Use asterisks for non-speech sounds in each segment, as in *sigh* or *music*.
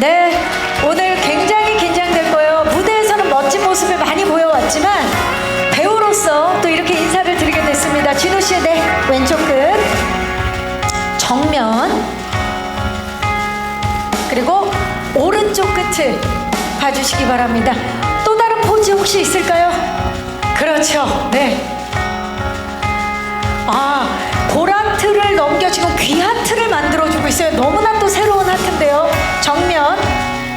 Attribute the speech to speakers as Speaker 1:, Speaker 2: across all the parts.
Speaker 1: 네, 오늘 굉장히 긴장될 거예요. 무대에서는 멋진 모습을 많이 보여왔지만 배우로서 또 이렇게 인사를 드리게 됐습니다. 진우 씨의 네, 왼쪽 끝, 정면, 그리고 오른쪽 끝을 봐주시기 바랍니다. 또 다른 포즈 혹시 있을까요? 그렇죠. 네. 아, 보라트를 넘겨 지금 귀하트를 만들어주고 있어요. 너무나 또 새로 운 하트인데요. 정면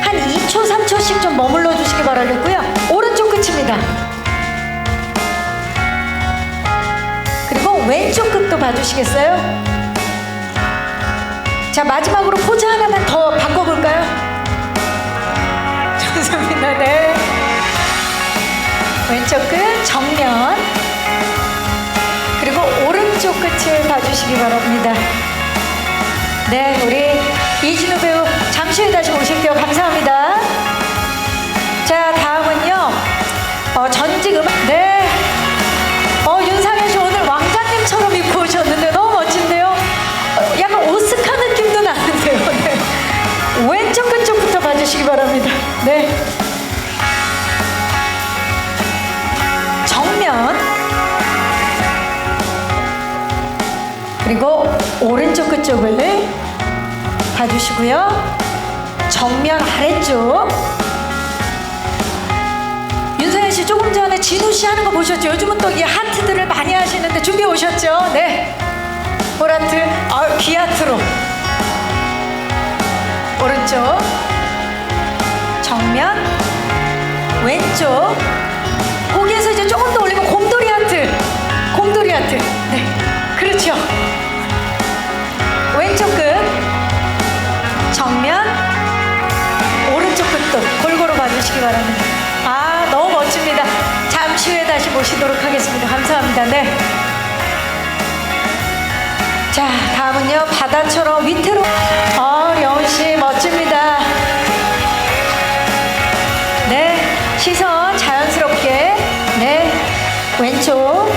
Speaker 1: 한 2초, 3초씩 좀 머물러 주시기 바라겠고요. 오른쪽 끝입니다. 그리고 왼쪽 끝도 봐주시겠어요? 자, 마지막으로 포즈 하나만 더 바꿔볼까요? *laughs* 좋습니다. 네. 왼쪽 끝, 정면. 그리고 오른쪽 끝을 봐주시기 바랍니다. 네, 우리 이진우 배우 잠시 후에 다시 오실게요. 감사합니다. 자, 다음은요. 어, 전직 음악. 네. 어, 윤상현 씨 오늘 왕자님처럼 입고 오셨는데 너무 멋진데요. 어, 약간 오스카 느낌도 나는데요. *laughs* 네. 왼쪽 끝쪽부터 봐주시기 바랍니다. 네. 정면. 그리고 오른쪽 끝쪽을 봐주시고요. 정면 아래쪽. 윤서연 씨 조금 전에 진우 씨 하는 거 보셨죠? 요즘은 또 이 하트들을 많이 하시는데 준비 오셨죠? 네. 보라트, 아, 귀하트로. 오른쪽. 정면. 왼쪽. 봐주시기 바랍니다. 아, 너무 멋집니다. 잠시 후에 다시 모시도록 하겠습니다. 감사합니다. 네. 자, 다음은요. 바다처럼 위태로. 어, 여운 씨 멋집니다. 네. 시선 자연스럽게. 네. 왼쪽.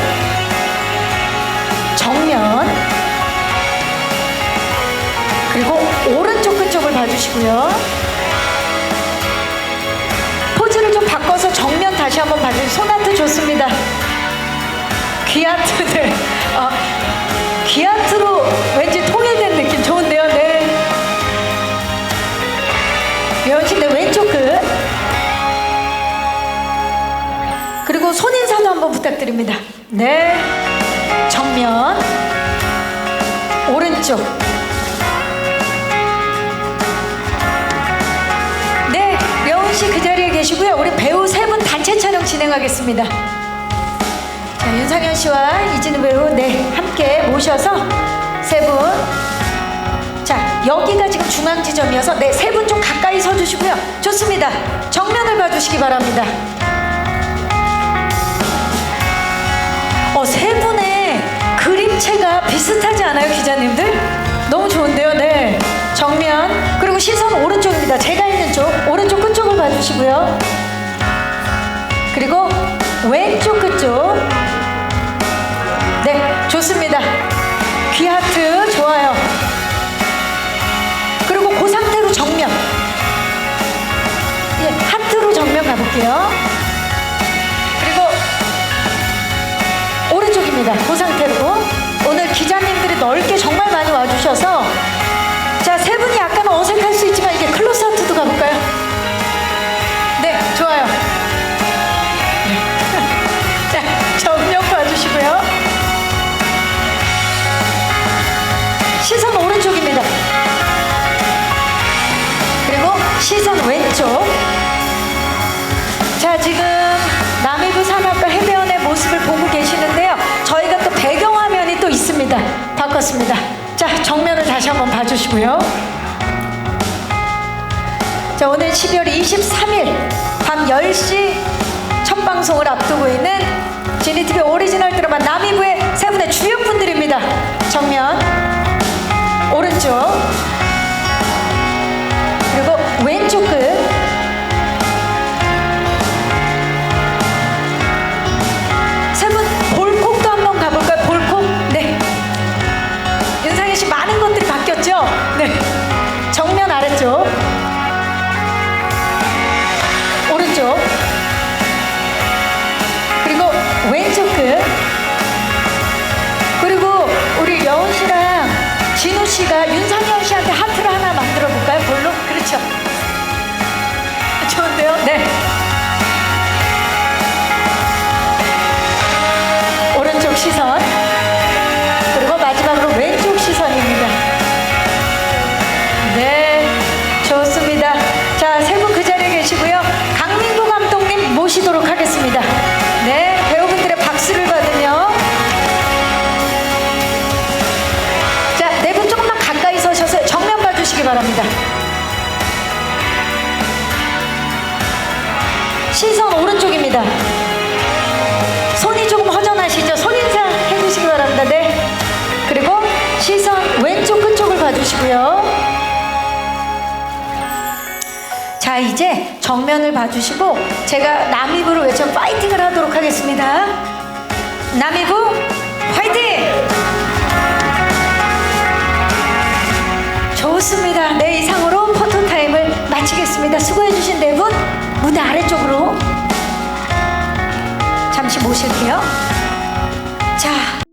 Speaker 1: 정면. 그리고 오른쪽 끝쪽을 봐주시고요. 손하트 좋습니다. 귀하트들. 어, 귀하트로 왠지 통일된 느낌 좋은데요. 네. 여신의 왼쪽 끝. 그리고 손인사도 한번 부탁드립니다. 네. 정면. 오른쪽. 진행하겠습니다. 자, 윤상현 씨와 이진우 배우 네 함께 모셔서 세 분. 자, 여기가 지금 중앙 지점이어서 네세 분 좀 가까이 서 주시고요. 좋습니다. 정면을 봐주시기 바랍니다. 어, 세 분의 그림체가 비슷하지 않아요, 기자님들? 너무 좋은데요, 네. 정면, 그리고 시선 오른쪽입니다. 제가 있는 쪽, 오른쪽 끝쪽을 봐주시고요. 그리고 왼쪽 끝쪽. 네, 좋습니다. 귀 하트, 좋아요. 그리고 그 상태로 정면. 예, 하트로 정면 가볼게요. 그리고 오른쪽입니다. 그 상태로 오늘 기자님들이 넓게 정말 많이 와주셔서 시선 왼쪽. 자, 지금 남해부 산악가 해변의 모습을 보고 계시는데요. 저희가 또 배경화면이 또 있습니다. 바꿨습니다. 자, 정면을 다시 한번 봐주시고요. 자, 오늘 12월 23일 밤 10시 첫 방송을 앞두고 있는 지니TV 오리지널 드라마 남이부의 세 분의 주역분들입니다. 정면, 오른쪽, 왼쪽 끝 세분 볼콕도 한번 가볼까요? 볼콕? 네 윤상현 씨 많은 것들이 바뀌었죠? 네 정면 아래쪽 오른쪽 그리고 왼쪽 끝 그리고 우리 여운 씨랑 진우 씨가 윤 시선. 그리고 마지막으로 왼쪽 시선입니다. 네, 좋습니다. 자, 세 분 그 자리에 계시고요. 강민구 감독님 모시도록 하겠습니다. 네, 배우분들의 박수를 받으며. 자, 네 분 조금만 가까이 서셔서 정면 봐주시기 바랍니다. 시선 오른쪽입니다. 이제 정면을 봐주시고 제가 남이부를 외쳐 파이팅을 하도록 하겠습니다. 남이부 파이팅! 좋습니다. 네, 이상으로 포토 타임을 마치겠습니다. 수고해주신 네 분 무대 아래쪽으로 잠시 모실게요. 자,